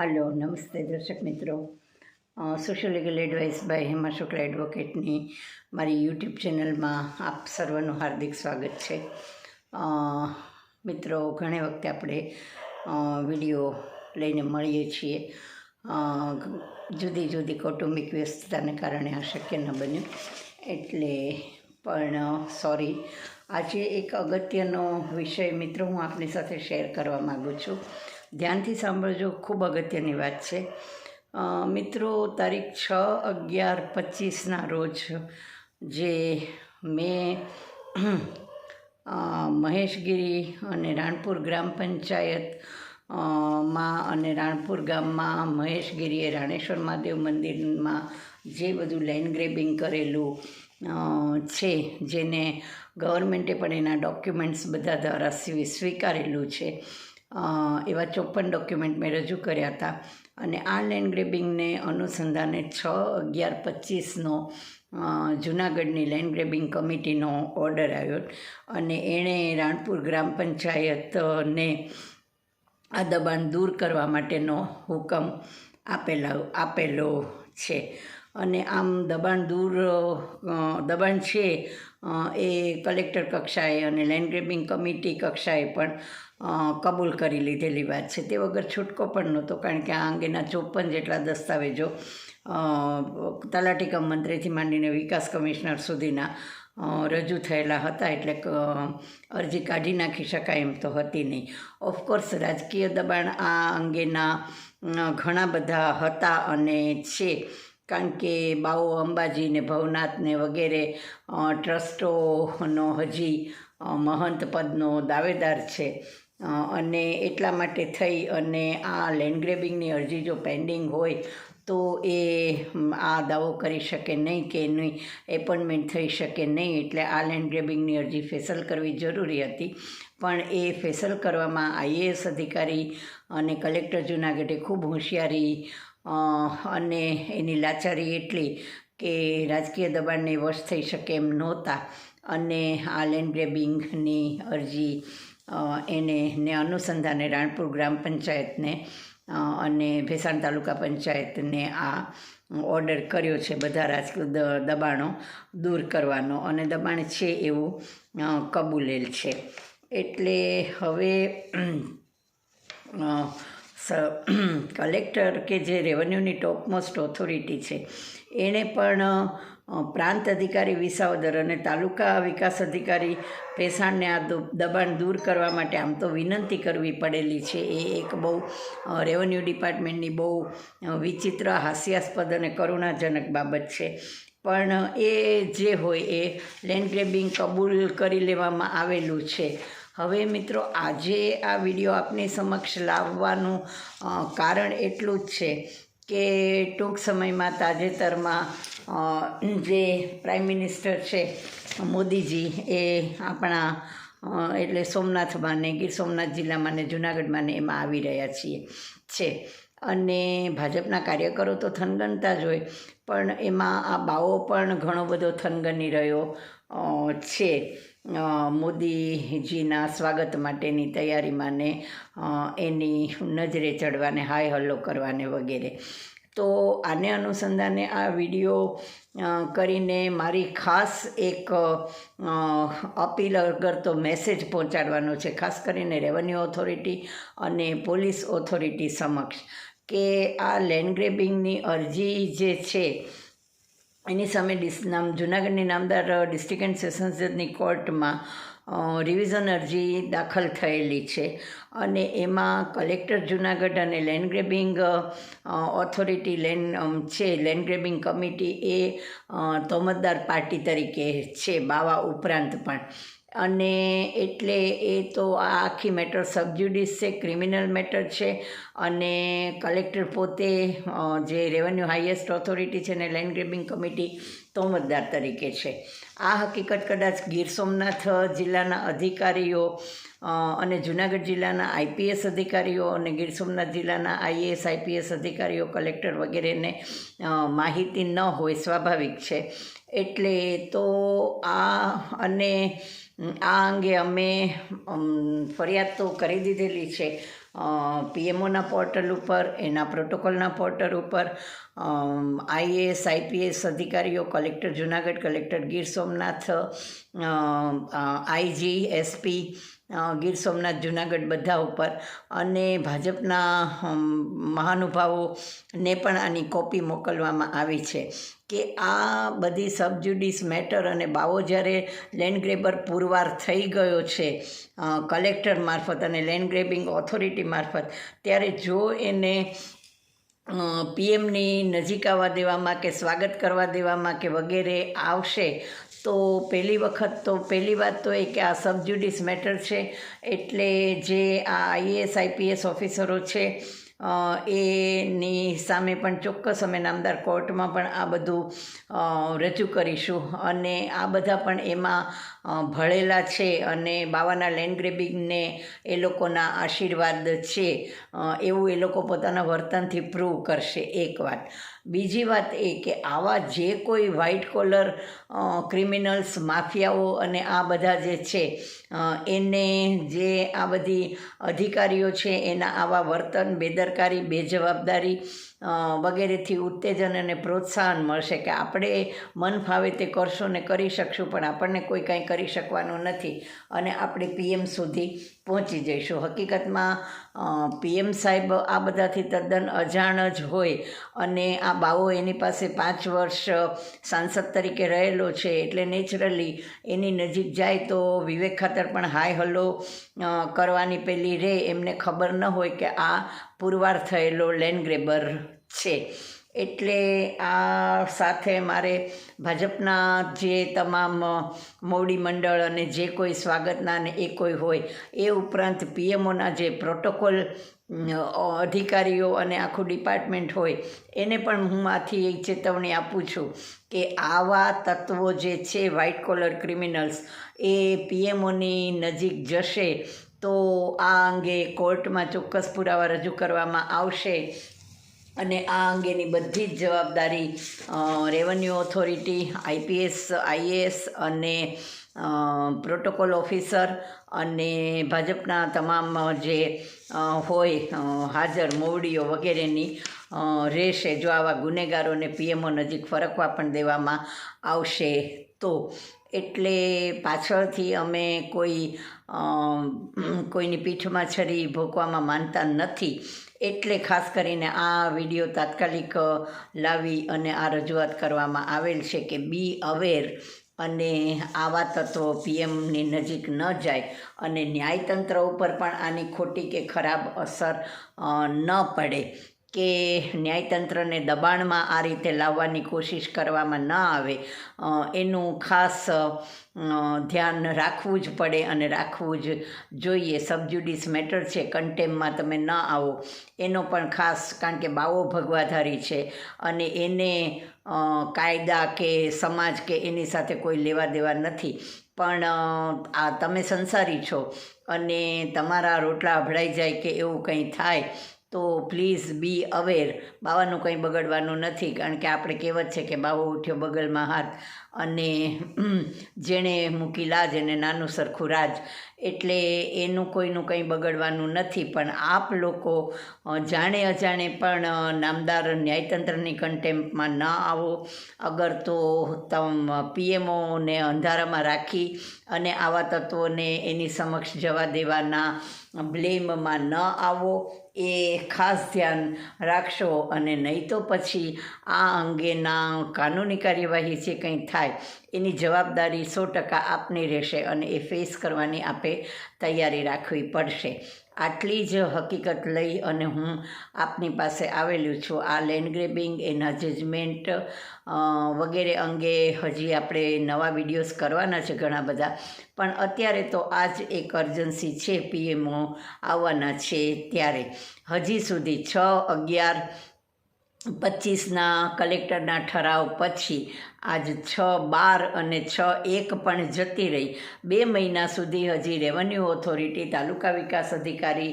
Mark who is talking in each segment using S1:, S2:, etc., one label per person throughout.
S1: હાલો નમસ્તે દર્શક મિત્રો social legal advice by Hema Shukla એડવોકેટની મારી યુટ્યુબ ચેનલમાં આપ સર્વનું હાર્દિક સ્વાગત છે મિત્રો ઘણી વખતે આપણે વીડિયો લઈને મળીએ છીએ જુદી જુદી કૌટુંબિક વ્યસ્તતાને કારણે આ શક્ય ન બન્યું એટલે પણ સોરી આજે એક અગત્યનો વિષય મિત્રો હું આપની સાથે શેર કરવા માગું છું. ધ્યાનથી સાંભળજો, ખૂબ અગત્યની વાત છે. મિત્રો, તારીખ છ અગિયાર પચીસના રોજ જે મેં મહેશગીરી અને રાણપુર ગ્રામ પંચાયતમાં અને રાણપુર ગામમાં મહેશગીરીએ રાણેશ્વર મહાદેવ મંદિરમાં જે બધું લેન્ડ ગ્રેબિંગ કરેલું છે, જેને ગવર્મેન્ટે પણ એના ડોક્યુમેન્ટ્સ બધા દ્વારા સ્વીકારેલું છે. એવા ચોપન ડોક્યુમેન્ટ મેં રજૂ કર્યા હતા. અને આ લેન્ડ ગ્રેબિંગને અનુસંધાને છ અગિયાર પચીસનો જુનાગઢની લેન્ડ ગ્રેબિંગ કમિટીનો ઓર્ડર આવ્યો. અને એણે રાણપુર ગ્રામ પંચાયતને આ દબાણ દૂર કરવા માટેનો હુકમ આપેલા, આપેલો છે. અને આમ દબાણ દૂર દબાણ છે એ કલેક્ટર કક્ષાએ અને લેન્ડ ગ્રેબિંગ કમિટી કક્ષાએ પણ કબૂલ કરી લીધેલી વાત છે. તે વગર છૂટકો પણ નહોતો, કારણ કે આ અંગેના ચોપન જેટલા દસ્તાવેજો તલાટી કમ મંત્રીથી માંડીને વિકાસ કમિશનર સુધીના રજૂ થયેલા હતા, એટલે અરજી કાઢી નાખી શકાય એમ તો હતી નહીં. ઓફકોર્સ રાજકીય દબાણ આ અંગેના ઘણા બધા હતા અને છે. કારણ કે બાવો અંબાજીને ભવનાથને વગેરે ટ્રસ્ટોનો હજી મહંત પદનો દાવેદાર છે. અને એટલા માટે થઈ અને આ લેન્ડ ગ્રેબિંગની અરજી જો પેન્ડિંગ હોય તો એ આ દાવો કરી શકે નહીં કે એની એપોઇન્ટમેન્ટ થઈ શકે નહીં. એટલે આ લેન્ડ ગ્રેબિંગની અરજી ફેસલ કરવી જરૂરી હતી. પણ એ ફેસલ કરવામાં આઈએએસ અધિકારી અને કલેક્ટર જુનાગઢે ખૂબ હોશિયારી અને એની લાચારી એટલી કે રાજકીય દબાણને વશ થઈ શકે એમ નહોતા. અને આ લેન્ડ ગ્રેબિંગની અરજી એને, ને અનુસંધાને રાણપુર ગ્રામ પંચાયતને અને ભેસાણ તાલુકા પંચાયતને આ ઓર્ડર કર્યો છે બધા રાજકીય દબાણો દૂર કરવાનો. અને દબાણ છે એવું કબૂલેલ છે. એટલે હવે કલેક્ટર કે જે રેવન્યુની ટોપમોસ્ટ ઓથોરિટી છે એણે પણ પ્રાંત અધિકારી, વિસાવદર અને તાલુકા વિકાસ અધિકારી ભેસાણને આ દબાણ દૂર કરવા માટે આમ તો વિનંતી કરવી પડેલી છે. એ એક બહુ રેવન્યુ ડિપાર્ટમેન્ટની બહુ વિચિત્ર, હાસ્યાસ્પદ અને કરુણાજનક બાબત છે. પણ એ જે હોય એ લેન્ડ ગ્રેબિંગ કબૂલ કરી લેવામાં આવેલું છે. હવે મિત્રો, આજે આ વીડિયો આપની સમક્ષ લાવવાનું કારણ એટલું જ છે કે ટૂંક સમયમાં તાજેતરમાં જે પ્રાઇમ મિનિસ્ટર છે, મોદીજી એ આપણા એટલે સોમનાથમાં ને ગીર સોમનાથ જિલ્લામાં ને જુનાગઢમાં ને એમાં આવી રહ્યા છીએ, છે. અને ભાજપના કાર્યકરો તો થનગનતા જ હોય, પણ એમાં આ બાવો પણ ઘણો બધો થનગની રહ્યો છે. મોદીજીના સ્વાગત માટેની તૈયારીમાં ને એની નજરે ચડવાને હાય હલ્લો કરવાને વગેરે. તો આને અનુસંધાને આ વીડિયો કરીને મારી ખાસ એક અપીલ અગર તો મેસેજ પહોંચાડવાનો છે, ખાસ કરીને રેવન્યુ ઓથોરિટી અને પોલીસ ઓથોરિટી સમક્ષ, કે આ લેન્ડ ગ્રેબિંગની અરજી જે છે એની સામે ડિસ નામ જુનાગઢની નામદાર ડિસ્ટ્રિક્ટ એન્ડ સેશન્સ જજની કોર્ટમાં રિવિઝન અરજી દાખલ થયેલી છે. અને એમાં કલેક્ટર જુનાગઢ અને લેન્ડ ગ્રેબિંગ ઓથોરિટી લેન્ડ છે. લેન્ડ ગ્રેબિંગ કમિટી એ તોમતદાર પાર્ટી તરીકે છે, બાવા ઉપરાંત પણ. અને એટલે એ તો આ આખી મેટર સબજ્યુડિસ છે, ક્રિમિનલ મેટર છે. અને કલેક્ટર પોતે જે રેવન્યુ હાઈએસ્ટ ઓથોરિટી છે ને લેન્ડ ગ્રેબિંગ કમિટી તોમતદાર તરીકે છે. આ હકીકત કદાચ ગીર સોમનાથ જિલ્લાના અધિકારીઓ અને જુનાગઢ જિલ્લાના આઈપીએસ અધિકારીઓ અને ગીર સોમનાથ જિલ્લાના આઈએએસ આઈપીએસ અધિકારીઓ, કલેક્ટર વગેરેને માહિતી ન હોય સ્વાભાવિક છે. એટલે તો આ અને આ અંગે અમે, ફરિયાદ તો કરી દીધેલી છે. પીએમઓના પોર્ટલ ઉપર, એના પ્રોટોકોલના પોર્ટલ ઉપર આઈએએસ, આઈપીએસ અધિકારીઓ, collector Junagadh, collector Gir Somnath IG, SP Gir Somnath, Junagadh બધા ઉપર. અને ભાજપના મહાનુભાવોને પણ આની કોપી મોકલવામાં આવી છે કે આ બધી સબજ્યુડિસ મેટર અને બાવો જ્યારે લેન્ડ ગ્રેબર પુરવાર થઈ ગયો છે કલેક્ટર મારફત અને લેન્ડ ગ્રેબિંગ ઓથોરિટી મારફત, ત્યારે જો એને પીએમની નજીક આવવા દેવામાં કે સ્વાગત કરવા દેવામાં કે વગેરે આવશે તો પહેલી વખત તો પહેલી વાત તો એ કે આ સબજ્યુડિસ મેટર છે, એટલે જે આ આઈએએસ આઈપીએસ ઓફિસરો છે એની સામે પણ ચોક્કસ અમે નામદાર કોર્ટમાં પણ આ બધું રજૂ કરીશું. અને આ બધા પણ એમાં ભળેલા છે અને બાવાના લેન્ડ ગ્રેબિંગને એ લોકોના આશીર્વાદ છે એવું એ લોકો પોતાના વર્તનથી પ્રૂવ કરશે. એક વાત. બીજી વાત એ કે આવા જે કોઈ વ્હાઇટ કોલર ક્રિમિનલ્સ માફિયાઓ અને આ બધા જે છે એને જે આ બધી અધિકારીઓ છે, એના આવા વર્તન, બેદરકારી, બેજવાબદારી વગેરેથી ઉત્તેજન અને પ્રોત્સાહન મળશે કે આપણે મન ફાવે તે કરશું ને કરી શકશું, પણ આપણને કોઈ કાંઈ કરી શકવાનું નથી. અને આપણે પીએમ સુધી પહોંચી જઈશું. હકીકતમાં પીએમ સાહેબ આ બધાથી તદ્દન અજાણ જ હોય અને આ બાવો એની પાસે પાંચ વર્ષ સાંસદ તરીકે રહેલો છે એટલે નેચરલી એની નજીક જાય તો વિવેક ખાતર પણ હાય હલો કરવાની પેલી રે. એમને ખબર ન હોય કે આ પુરવાર થયેલો લેન્ડ ગ્રેબર છે. એટલે આ સાથે મારે ભાજપના જે તમામ મોવડી મંડળ અને જે કોઈ સ્વાગતના ને એ કોઈ હોય, એ ઉપરાંત પીએમઓના જે પ્રોટોકોલ અધિકારીઓ અને આખું ડિપાર્ટમેન્ટ હોય, એને પણ હું આથી એક ચેતવણી આપું છું કે આવા તત્વો જે છે વ્હાઇટ કોલર ક્રિમિનલ્સ, એ પીએમઓની નજીક જશે તો આ અંગે કોર્ટમાં ચોક્કસ પુરાવા રજૂ કરવામાં આવશે. અને આ અંગેની બધી જ જવાબદારી રેવન્યુ ઓથોરિટી આઈપીએસ આઈએએસ અને પ્રોટોકોલ ઓફિસર અને ભાજપના તમામ જે હોય હાજર મોવડીઓ વગેરેની રહેશે. જો આવા ગુનેગારોને પીએમઓ નજીક ફરકવા પણ દેવામાં આવશે તો એટલે પાછળથી અમે કોઈ કોઈની પીઠમાં છરી ભોંકવામાં માનતા નથી. એટલે ખાસ કરીને આ વીડિયો તાત્કાલિક લાવી અને આ રજૂઆત કરવામાં આવેલ છે કે બી અવેર અને આવા તત્વો પીએમની નજીક ન જાય. અને ન્યાયતંત્ર ઉપર પણ આની ખોટી કે ખરાબ અસર ન પડે. કે ન્યાયતંત્રને દબાણમાં આ રીતે લાવવાની કોશિશ કરવામાં ન આવે. એનું ખાસ ધ્યાન રાખવું જ પડે અને રાખવું જ જોઈએ. સબજ્યુડિસ મેટર છે, કન્ટેમમાં તમે ન આવો. એનો પણ ખાસ, કારણ કે બાવો ભગવાધારી છે અને એને કાયદા કે સમાજ કે એની સાથે કોઈ લેવા દેવા નથી. પણ આ તમે સંસારી છો અને તમારા રોટલા અભડાઈ જાય કે એવું કંઈ થાય તો પ્લીઝ બી અવેર બાવાનું કંઈ બગડવાનું નથી, કારણ કે આપણે કહેવત છે કે બાવો ઉઠ્યો બગલમાં હાથ. અને જેણે મૂકી લાજ એને નાનું સરખું રાજ. એટલે એનું કોઈનું કંઈ બગડવાનું નથી, પણ આપ લોકો જાણે અજાણે પણ નામદાર ન્યાયતંત્રની કન્ટેમ્પમાં ન આવો. અગર તો તમ પીએમઓને અંધારામાં રાખી અને આવા તત્વોને એની સમક્ષ જવા દેવાના બ્લેમમાં ન આવો, એ ખાસ ધ્યાન રાખશો. અને નહીં તો પછી આ અંગેના કાનૂની કાર્યવાહી જે કંઈ થાય એની જવાબદારી સો ટકા આપની રહેશે અને એ ફેસ કરવાની આપે તૈયારી રાખવી પડશે. આટલી જ હકીકત લઈ અને હું આપની પાસે આવેલું છું. આ લેન્ડ ગ્રેબિંગ એના જજમેન્ટ વગેરે અંગે હજી આપણે નવા વિડીયોઝ કરવાના છે ઘણા બધા. પણ અત્યારે તો આ જ એક અર્જન્સી છે પીએમઓ આવવાના છે ત્યારે. હજી સુધી છ અગિયાર પચીસના કલેક્ટરના ઠરાવ પછી આજ છ બાર અને છ એક પણ જતી રહી. બે મહિના સુધી હજી રેવન્યુ ઓથોરિટી તાલુકા વિકાસ અધિકારી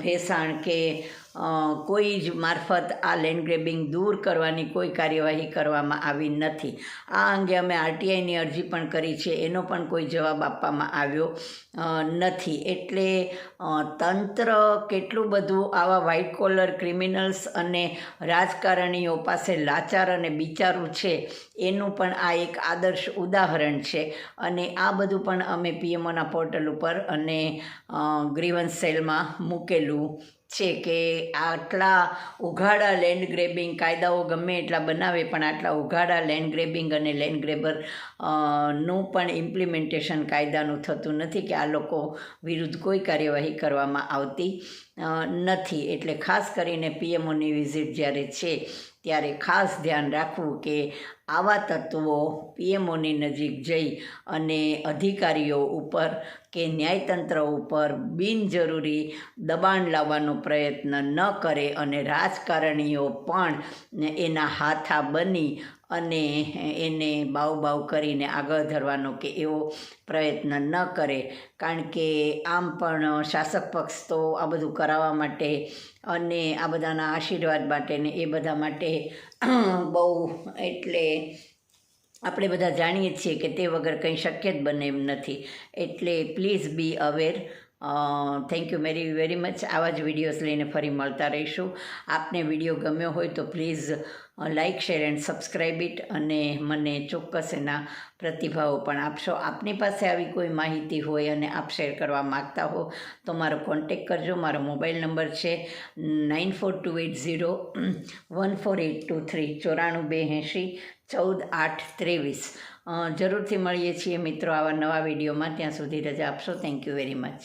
S1: ભેસાણ કે કોઈ જ મારફત આ લેન્ડ ગ્રેબિંગ દૂર કરવાની કોઈ કાર્યવાહી કરવામાં આવી નથી. આ અંગે અમે આરટીઆઈની અરજી પણ કરી છે, એનો પણ કોઈ જવાબ આપવામાં આવ્યો નથી. એટલે તંત્ર કેટલું બધું આવા વ્હાઇટ કોલર ક્રિમિનલ્સ અને રાજકારણીઓ પાસે લાચાર અને બિચારું છે, એનું પણ આ એક આદર્શ ઉદાહરણ છે. અને આ બધું પણ અમે પીએમઓના પોર્ટલ ઉપર અને ગ્રીવન્સ સેલમાં મૂકેલું છે કે આટલા ઉઘાડા લેન્ડ ગ્રેબિંગ કાયદાઓ ગમે એટલા બનાવે, પણ આટલા ઉઘાડા લેન્ડ ગ્રેબિંગ અને લેન્ડ ગ્રેબરનું પણ ઇમ્પ્લિમેન્ટેશન કાયદાનું થતું નથી કે આ લોકો વિરુદ્ધ કોઈ કાર્યવાહી કરવામાં આવતી નથી. એટલે ખાસ કરીને પીએમઓની વિઝિટ જ્યારે છે ત્યારે ખાસ ધ્યાન રાખવું કે આવા તત્વો પીએમઓની નજીક જઈ અને અધિકારીઓ ઉપર કે ન્યાયતંત્ર ઉપર બિનજરૂરી દબાણ લાવવાનો પ્રયત્ન ન કરે અને રાજકારણીઓ પણ એના હાથા બની અને એને બાવ બાવ કરીને આગળ ધરવાનો કે એવો પ્રયત્ન ન કરે. કારણ કે આમ પણ શાસક પક્ષ તો આ બધું કરાવવા માટે અને આ બધાના આશીર્વાદ માટે ને એ બધા માટે બહુ એટલે આપણે બધા જાણીએ છીએ કે તે વગર કંઈ શક્ય જ બને એમ નથી. એટલે please be aware. Thank you very very much. આવા જ વિડીયોઝ લઈને ફરી મળતા રહીશું. આપને વીડિયો ગમ્યો હોય તો please like share and subscribe it અને મને ચોક્કસ એના પ્રતિભાવો પણ આપશો. આપની પાસે આવી કોઈ માહિતી હોય અને આપ શેર કરવા માગતા હો, તો મારો કોન્ટેક કરજો. મારો મોબાઈલ નંબર છે nine four two eight zero one four eight two three ચોરાણું બે એંશી ચૌદ આઠ ત્રેવીસ. જરૂરથી મળીએ છીએ મિત્રો આવા નવા વિડીયોમાં ત્યાં સુધી રજા આપશો. Thank you very much